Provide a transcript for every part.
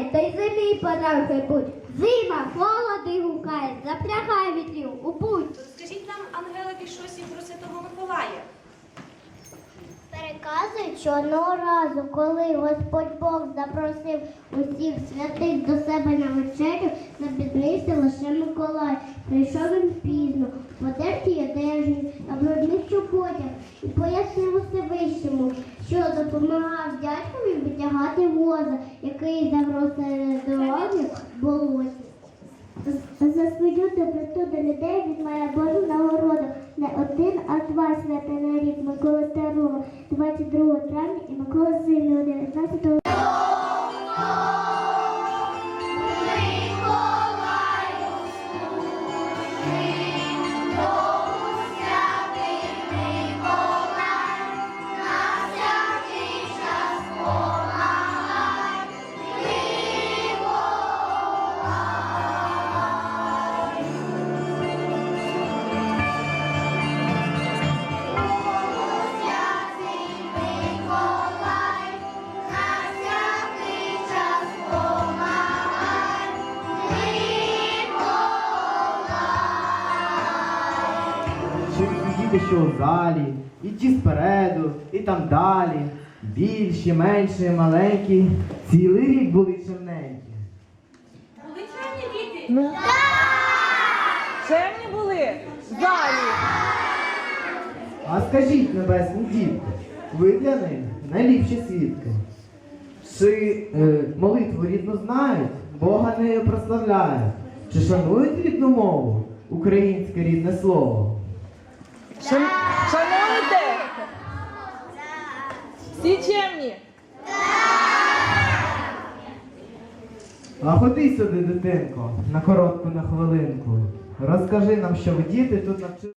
Наступає, та й зимі пора будь. Зима, холоди гукає, запрягай вітрів у путь. Скажіть нам, Ангелові, щось і про Святого Миколая. Переказують, що одного разу, коли Господь Бог запросив усіх святих до себе на вечерю, запізнився лише Миколай. Прийшов він пізно, в одертій одежі, на брудних і пояснив Всевишньому, що допомагав дядькові витягати воза, який серед дороги в болоті. За свою доброту до людей він має Божу нагороду. Не один, а два свята на рік Микола Старого, 22 травня і Микола Сильного, 19 Чи сидіти, що у залі, і ті спереду, і там далі. Більші, менші, маленькі, цілий рік були чорненькі. Були чемні діти? Ну, Чемні були залі. А скажіть, небесні дітки, ви для них найліпші свідки. Чи е, молитву рідну знають, Бога нею прославляють? Чи шанують рідну мову, українське рідне слово? Шан... Шануєте? Всі чемні? А ходи сюди, дитинко, на коротку на хвилинку. Розкажи нам, що ви діти тут навчили.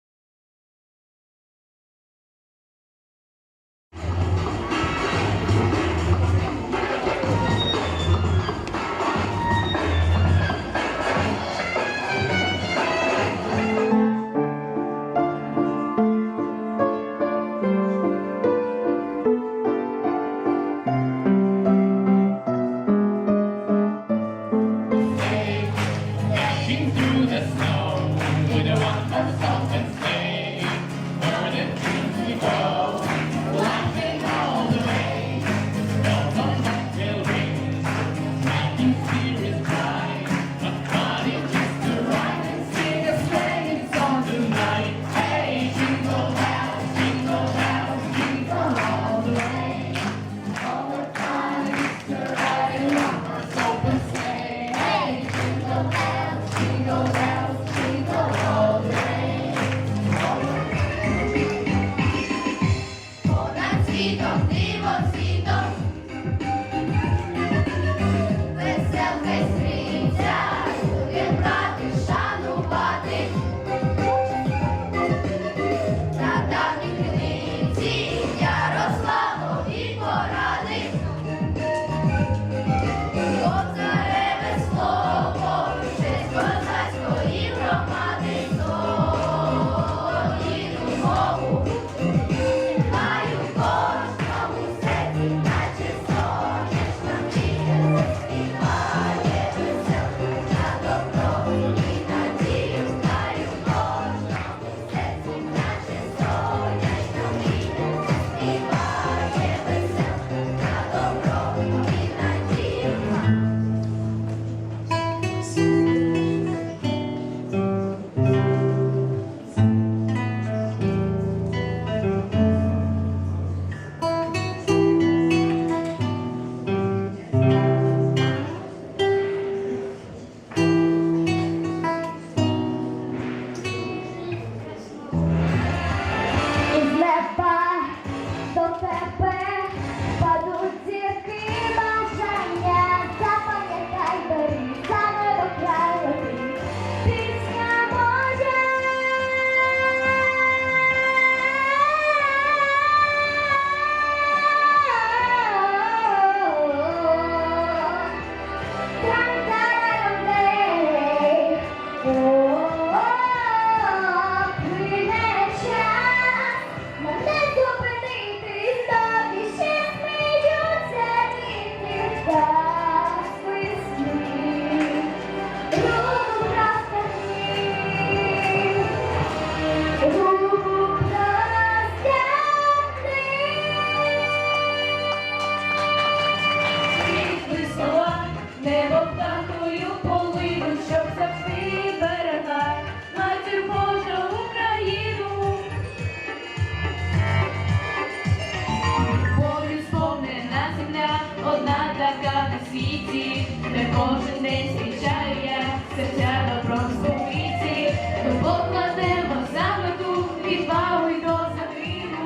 кожен день зустрічаю я серця добром спокійці, ми покладемо за мету відвагу до загину,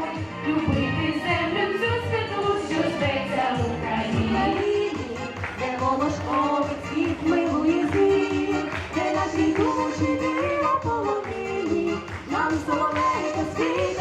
любити землю цю святу, що зветься Україні, де волошковий світ милує зим, де наші душі не нам соловейка.